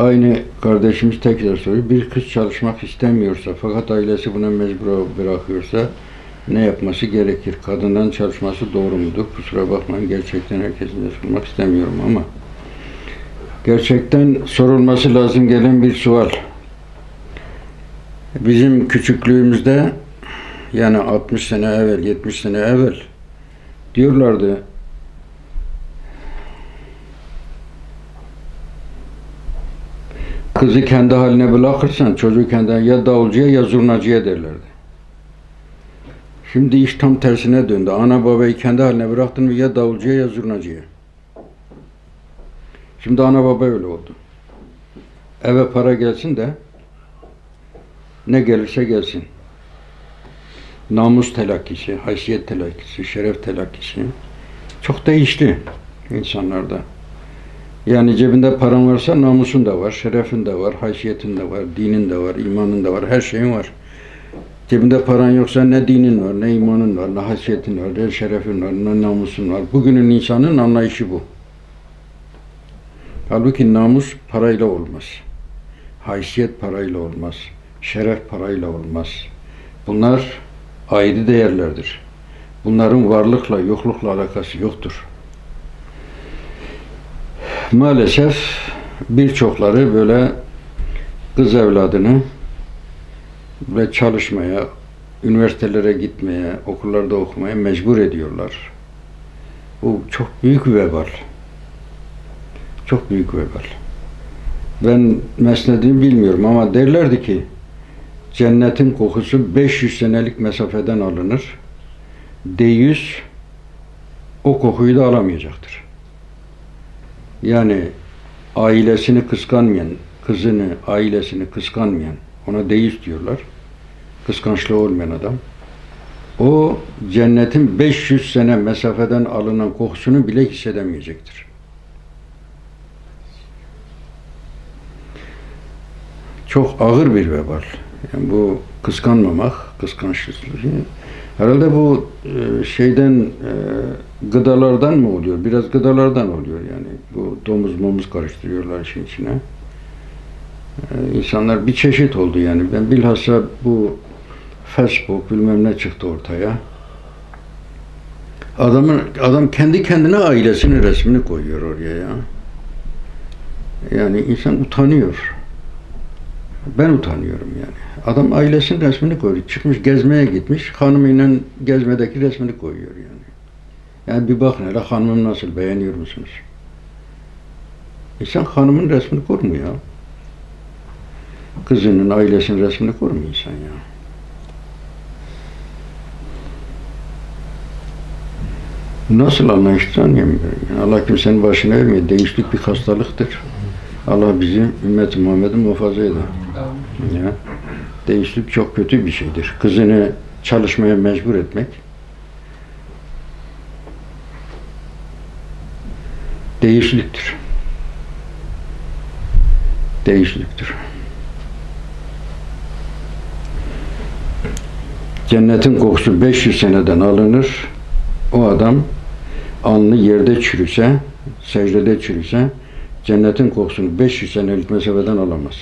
aynı kardeşimiz tekrar soruyor. Bir kız çalışmak istemiyorsa fakat ailesi buna mecbur bırakıyorsa ne yapması gerekir? Kadından çalışması doğru mudur? Kusura bakmayın gerçekten herkesin de sormak istemiyorum ama gerçekten sorulması lazım gelen bir sual. Bizim küçüklüğümüzde yani 60 sene evvel, 70 sene evvel diyorlardı kızı kendi haline bırakırsan çocuğu kendi ya davulcuya ya zurnacıya derlerdi. Şimdi iş tam tersine döndü. Ana babayı kendi haline bıraktın mı ya davulcuya ya zurnacıya. Şimdi ana baba öyle oldu. Eve para gelsin de ne gelirse gelsin. Namus telakkisi, haysiyet telakkisi, şeref telakkisi çok değişti insanlarda. Yani cebinde paran varsa namusun da var, şerefin de var, haysiyetin de var, dinin de var, imanın da var, her şeyin var. Cebinde paran yoksa ne dinin var, ne imanın var, ne haysiyetin var, ne şerefin var, ne namusun var. Bugünün insanın anlayışı bu. Halbuki namus parayla olmaz. Haysiyet parayla olmaz. Şeref parayla olmaz. Bunlar ayrı değerlerdir. Bunların varlıkla, yoklukla alakası yoktur. Maalesef birçokları böyle kız evladını ve çalışmaya, üniversitelere gitmeye, okullarda okumaya mecbur ediyorlar. Bu çok büyük bir vebal. Çok büyük vebal. Ben mesnedini bilmiyorum ama derlerdi ki cennetin kokusu 500 senelik mesafeden alınır. D100 o kokuyu da alamayacaktır. Yani ailesini kıskanmayan, kızını, ailesini kıskanmayan, ona deist diyorlar. Kıskançlığı olmayan adam. O cennetin 500 sene mesafeden alınan kokusunu bile hissedemeyecektir. Çok ağır bir vebal. Yani bu kıskanmamak, kıskançlık. Herhalde bu e, şeyden e, gıdalardan mı oluyor? Biraz gıdalardan oluyor yani. Bu domuz momuz karıştırıyorlar işin içine. E, insanlar bir çeşit oldu yani. Ben bilhassa bu Facebook bilmem ne çıktı ortaya. Adamın adam kendi kendine ailesinin resmini koyuyor oraya ya. Yani insan utanıyor. Ben utanıyorum yani. Adam ailesinin resmini koyuyor. Çıkmış gezmeye gitmiş. Hanımıyla gezmedeki resmini koyuyor yani. Yani bir bakın hele hanımım nasıl beğeniyor musunuz? İnsan hanımın resmini kurmuyor. Kızının, ailesinin resmini kurmuyor insan ya. Nasıl anlayışlı anlayamıyorum. Yani Allah kimsenin başına vermiyor. Değişlik bir hastalıktır. Allah bizi ümmet-i Muhammed'i muhafaza eder. Ya. Değişlik çok kötü bir şeydir. Kızını çalışmaya mecbur etmek değişliktir. Değişliktir. Cennetin kokusu 500 seneden alınır. O adam alnı yerde çürüse, secdede çürüse cennetin kokusunu 500 senelik mesafeden alamaz.